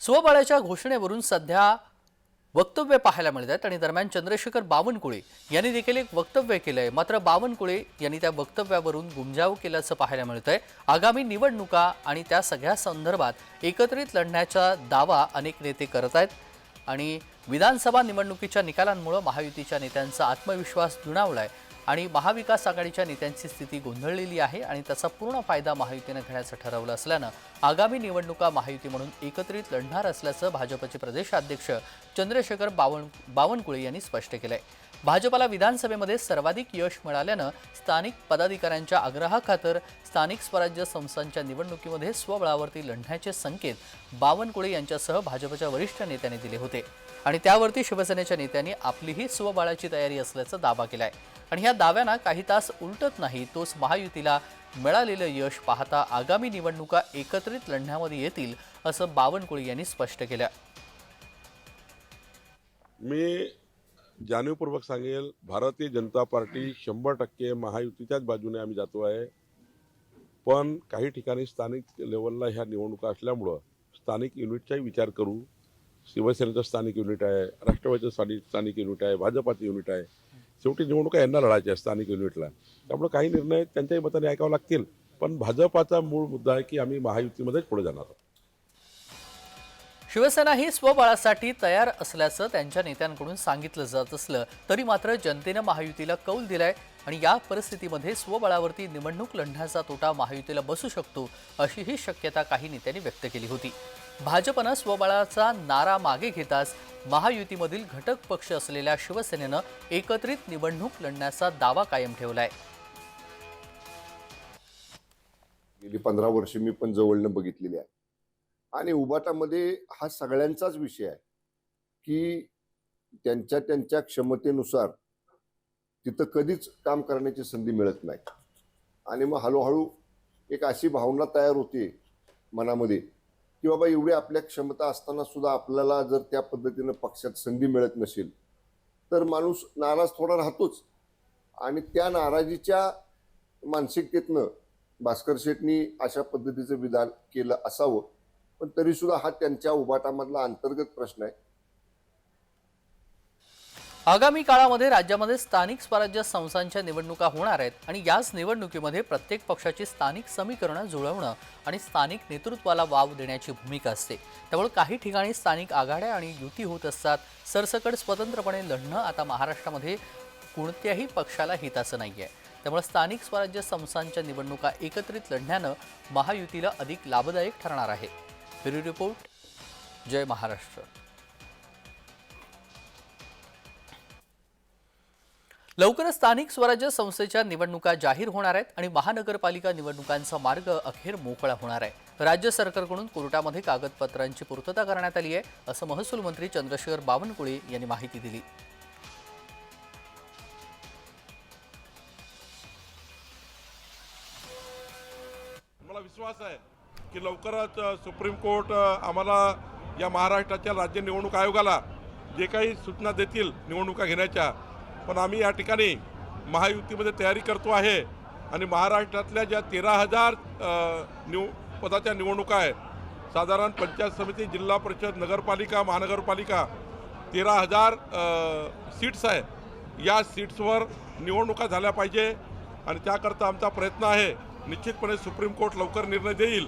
स्वबळाच्या घोषणेवरून सध्या वक्तव्य पाहायला मिळत आहेत आणि दरम्यान चंद्रशेखर बावनकुळे यांनी देखील एक वक्तव्य केलं आहे मात्र बावनकुळे यांनी त्या वक्तव्यावरून गुंजाव केल्याचं पाहायला मिळतंय. आगामी निवडणुका आणि त्या सगळ्या संदर्भात एकत्रित लढण्याचा दावा अनेक नेते करत आहेत आणि विधानसभा निवडणुकीच्या निकालांमुळं महायुतीच्या नेत्यांचा आत्मविश्वास दुणावलाय. आणि महाविकास आघाडीच्या नेत्यांची स्थिती गोंधळलेली आहे आणि त्याचा पूर्ण फायदा महायुतीनं घेण्याचं ठरवलं असल्यानं आगामी निवडणुका महायुती म्हणून एकत्रित लढणार असल्याचं भाजपचे प्रदेशाध्यक्ष चंद्रशेखर बावन बावनकुळे यांनी स्पष्ट केलंय. भाजपला विधानसभेमध्ये सर्वाधिक यश मिळाल्यानं स्थानिक पदाधिकाऱ्यांच्या आग्रहाखातर स्थानिक स्वराज्य संस्थांच्या निवडणुकीमध्ये स्वबळावरती लढण्याचे संकेत बावनकुळे यांच्यासह भाजपच्या वरिष्ठ नेत्यांनी दिले होते. आणि त्यावरती शिवसेनेच्या नेत्यांनी आपलीही स्वबळाची तयारी असल्याचा दावा केलाय. आणि ह्या दाव्यांना काही तास उलटत नाही तोच महायुतीला मिळालेलं यश पाहता आगामी निवडणुका एकत्रित लढण्यामध्ये येतील असं बावनकुळे यांनी स्पष्ट केलं. मी जाणीवपूर्वक सांगेल भारतीय जनता पार्टी शंभर टक्के महायुतीच्याच बाजूने आम्ही जातो आहे. पण काही ठिकाणी स्थानिक लेवलला ह्या निवडणुका असल्यामुळं स्थानिक युनिटचाही विचार करू. शिवसेनेचं स्थानिक युनिट आहे राष्ट्रवादीचं स्थानिक स्थानिक युनिट आहे भाजपाचं युनिट आहे. शेवटी निवडणुका यांना लढायच्या स्थानिक युनिटला. त्यामुळे काही निर्णय त्यांच्याही मताने ऐकावे लागतील. पण भाजपाचा मूळ मुद्दा आहे की आम्ही महायुतीमध्येच पुढे जाणार आहोत. शिवसेना ही स्वबळासाठी तयार असल्याचं त्यांच्या नेत्यांकडून सांगितलं जात असलं तरी मात्र जनतेनं महायुतीला कौल दिलाय आणि या परिस्थितीमध्ये स्वबळावरती निवडणूक लढण्याचा तोटा महायुतीला बसू शकतो अशीही शक्यता काही नेत्यांनी व्यक्त केली होती. भाजपनं स्वबळाचा नारा मागे घेताच महायुतीमधील घटक पक्ष असलेल्या शिवसेनेनं एकत्रित निवडणूक लढण्याचा दावा कायम ठेवलाय. गेली पंधरा वर्ष मी पण जवळनं बघितलेली आहे. आणि उबाटामध्ये हा सगळ्यांचाच विषय आहे की त्यांच्या त्यांच्या क्षमतेनुसार तिथं कधीच काम करण्याची संधी मिळत नाही. आणि मग हळूहळू एक अशी भावना तयार होते मनामध्ये की बाबा एवढी आपल्या क्षमता असताना सुद्धा आपल्याला जर त्या पद्धतीनं पक्षात संधी मिळत नसेल तर माणूस नाराज थोडा राहतोच. आणि त्या नाराजीच्या मानसिकतेतनं भास्कर शेटनी अशा पद्धतीचं विधान केलं असावं. पण तरी सुद्धा हा त्यांच्या उभाटामधला अंतर्गत प्रश्न आहे. आगामी काळामध्ये राज्यामध्ये स्थानिक स्वराज्य संस्थांच्या निवडणुका होणार आहेत आणि याच निवडणुकीमध्ये प्रत्येक पक्षाची स्थानिक समीकरणं जुळवणं आणि स्थानिक नेतृत्वाला वाव देण्याची भूमिका असते. त्यामुळे काही ठिकाणी स्थानिक आघाड्या आणि युती होत असतात. सरसकट स्वतंत्रपणे लढणं आता महाराष्ट्रामध्ये कोणत्याही पक्षाला हिताचं नाही आहे त्यामुळे स्थानिक स्वराज्य संस्थांच्या निवडणुका एकत्रित लढण्यानं महायुतीला अधिक लाभदायक ठरणार आहे. ब्युरो रिपोर्ट जय महाराष्ट्र. लवकरच स्थानिक स्वराज्य संस्थेच्या निवडणुका जाहीर होणार आहेत आणि महानगरपालिका निवडणुकांचा मार्ग अखेर मोकळा होणार आहे. राज्य सरकारकडून कोर्टामध्ये कागदपत्रांची पूर्तता करण्यात आली आहे असं महसूल मंत्री चंद्रशेखर बावनकुळे यांनी माहिती दिली. मला विश्वास आहे. की लवकरच सुप्रीम कोर्ट आम्हाला या महाराष्ट्राच्या राज्य निवडणूक आयोगाला जे काही सूचना देतील निवडणुका घेण्याच्या. पण आम्ही या ठिकाणी महायुतीमध्ये तयारी करतो आहे आणि महाराष्ट्रातल्या ज्या तेरा हजार निव पदाच्या निवडणुका आहेत साधारण पंचायत समिती जिल्हा परिषद नगरपालिका महानगरपालिका तेरा हजार सीट्स आहेत. या सीट्सवर निवडणुका झाल्या पाहिजे आणि त्याकरता आमचा प्रयत्न आहे निश्चितपणे सुप्रीम कोर्ट लवकर निर्णय देईल.